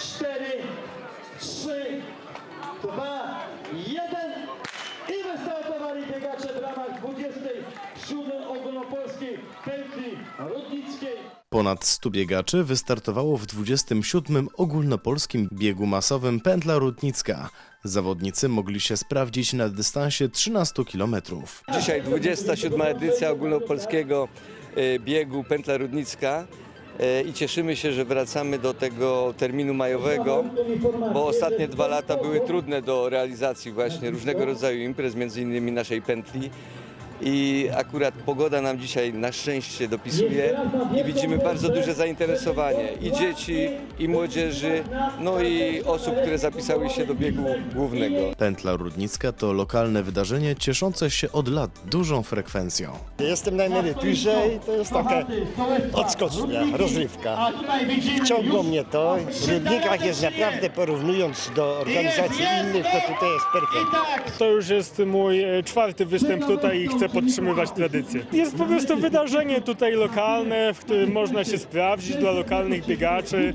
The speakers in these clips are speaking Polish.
cztery, trzy, dwa, jeden i wystartowali biegacze w ramach 27 ogólnopolskiej pętli rudnickiej. Ponad 100 biegaczy wystartowało w 27. ogólnopolskim biegu masowym Pętla Rudnicka. Zawodnicy mogli się sprawdzić na dystansie 13 km. Dzisiaj 27. edycja ogólnopolskiego e, biegu Pętla Rudnicka i cieszymy się, że wracamy do tego terminu majowego, bo ostatnie dwa lata były trudne do realizacji właśnie różnego rodzaju imprez, między innymi naszej pętli. I akurat pogoda nam dzisiaj na szczęście dopisuje i widzimy bardzo duże zainteresowanie i dzieci, i młodzieży, no i osób, które zapisały się do biegu głównego. Pętla Rudnicka to lokalne wydarzenie cieszące się od lat dużą frekwencją. Jestem na emeryturze i to jest taka odskocznia, rozrywka. Wciągło mnie to. W Rybnikach jest naprawdę, porównując do organizacji innych, to tutaj jest perfekt. To już jest mój e, czwarty występ tutaj i chcę podtrzymywać tradycję. Jest po prostu wydarzenie tutaj lokalne, w którym można się sprawdzić dla lokalnych biegaczy.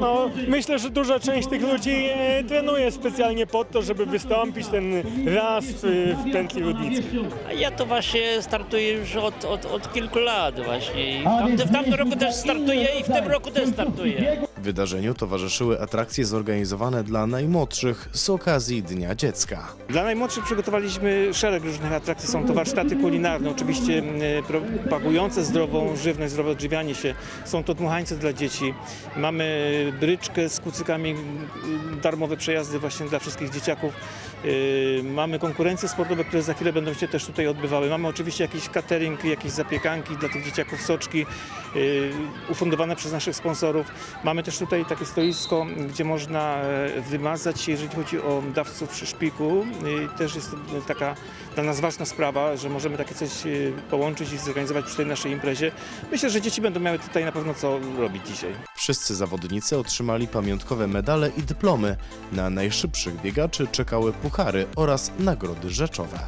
No, myślę, że duża część tych ludzi e, trenuje specjalnie po to, żeby wystąpić ten raz w, w pętli rudnickiej. A ja to właśnie startuję już od, od, od kilku lat właśnie. I w, tamtym, w tamtym roku też startuję i w tym roku też startuję. Wydarzeniu towarzyszyły atrakcje zorganizowane dla najmłodszych z okazji Dnia Dziecka. Dla najmłodszych przygotowaliśmy szereg różnych atrakcji. Są to warsztaty kulinarne, oczywiście e, propagujące zdrową żywność, zdrowe odżywianie się. Są to dmuchańce dla dzieci. Mamy bryczkę z kucykami, m, darmowe przejazdy właśnie dla wszystkich dzieciaków. E, Mamy konkurencje sportowe, które za chwilę będą się też tutaj odbywały. Mamy oczywiście jakiś catering, jakieś zapiekanki dla tych dzieciaków, soczki e, ufundowane przez naszych sponsorów. Mamy też tutaj takie stoisko, gdzie można e, wymazać jeżeli chodzi o dawców szpiku. Też jest taka dla nas ważna sprawa, że możemy takie coś e, połączyć i zorganizować przy tej naszej imprezie. Myślę, że dzieci będą miały tutaj na pewno co robić dzisiaj. Wszyscy zawodnicy otrzymali pamiątkowe medale i dyplomy. Na najszybszych biegaczy czekały puchary oraz nagrody rzeczowe.